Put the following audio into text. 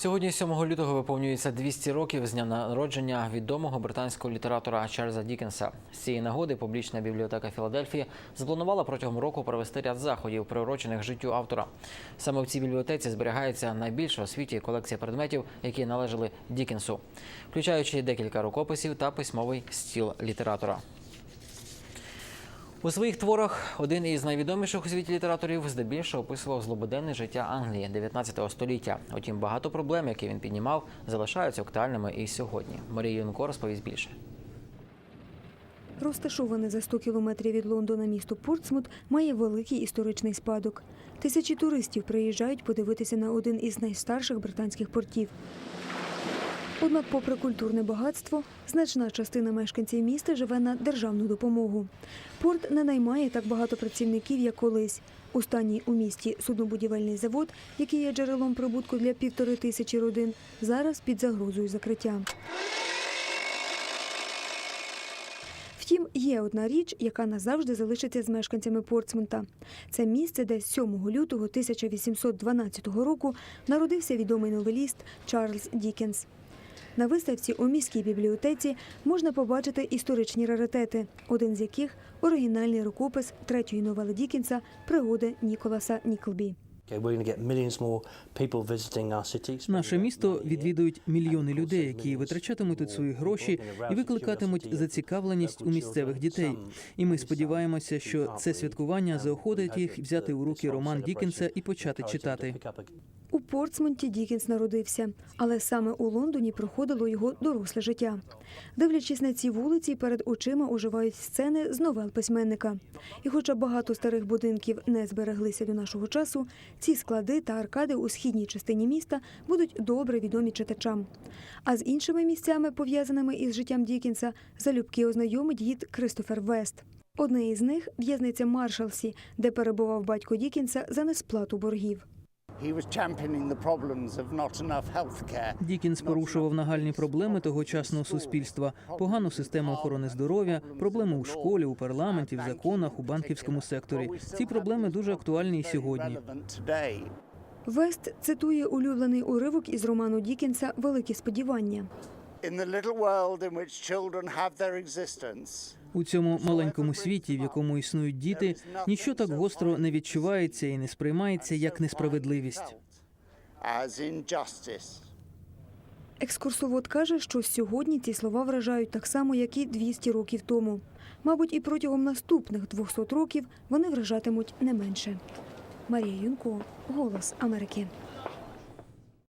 Сьогодні, 7 лютого, виповнюється 200 років з дня народження відомого британського літератора Чарльза Дікенса. З цієї нагоди публічна бібліотека Філадельфії запланувала протягом року провести ряд заходів, приурочених життю автора. Саме в цій бібліотеці зберігається найбільша у світі колекція предметів, які належали Дікенсу, включаючи декілька рукописів та письмовий стіл літератора. У своїх творах один із найвідоміших у світі літераторів здебільшого описував злободенне життя Англії 19 століття. Утім, багато проблем, які він піднімав, залишаються актуальними і сьогодні. Марія Юнко розповість більше. Розташоване за 100 кілометрів від Лондона місто Портсмут має великий історичний спадок. Тисячі туристів приїжджають подивитися на один із найстарших британських портів. Однак, попри культурне багатство, значна частина мешканців міста живе на державну допомогу. Порт не наймає так багато працівників, як колись. Останній у місті суднобудівельний завод, який є джерелом прибутку для півтори тисячі родин, зараз під загрозою закриття. Втім, є одна річ, яка назавжди залишиться з мешканцями Портсмута. Це місце, де 7 лютого 1812 року народився відомий новеліст Чарльз Дікенс. На виставці у міській бібліотеці можна побачити історичні раритети, один з яких оригінальний рукопис третьої новели Дікенса Пригоди Ніколаса Ніклбі. Наше місто відвідують мільйони людей, які витрачатимуть тут свої гроші і викликатимуть зацікавленість у місцевих дітей. І ми сподіваємося, що це святкування заохотить їх взяти у руки роман Дікенса і почати читати. У Портсмунті Дікенс народився, але саме у Лондоні проходило його доросле життя. Дивлячись на ці вулиці, перед очима оживають сцени з новел письменника. І хоча багато старих будинків не збереглися до нашого часу, ці склади та аркади у східній частині міста будуть добре відомі читачам. А з іншими місцями, пов'язаними із життям Дікенса, залюбки ознайомить гід Кристофер Вест. Одне із них в'язниця Маршалсі, де перебував батько Дікенса за несплату боргів. Дікінс порушував нагальні проблеми тогочасного суспільства: погану систему охорони здоров'я, проблеми у школі, у парламенті, в законах, у банківському секторі. Ці проблеми дуже актуальні і сьогодні. Вест цитує улюблений уривок із роману Дікінса Великі сподівання. In the little world in which children have their existence, У цьому маленькому світі, в якому існують діти, ніщо так гостро не відчувається і не сприймається як несправедливість. as. Екскурсовод каже, що сьогодні ці слова вражають так само, як і 200 років тому. Мабуть, і протягом наступних 200 років вони вражатимуть не менше. Марія Юнко, Голос Америки.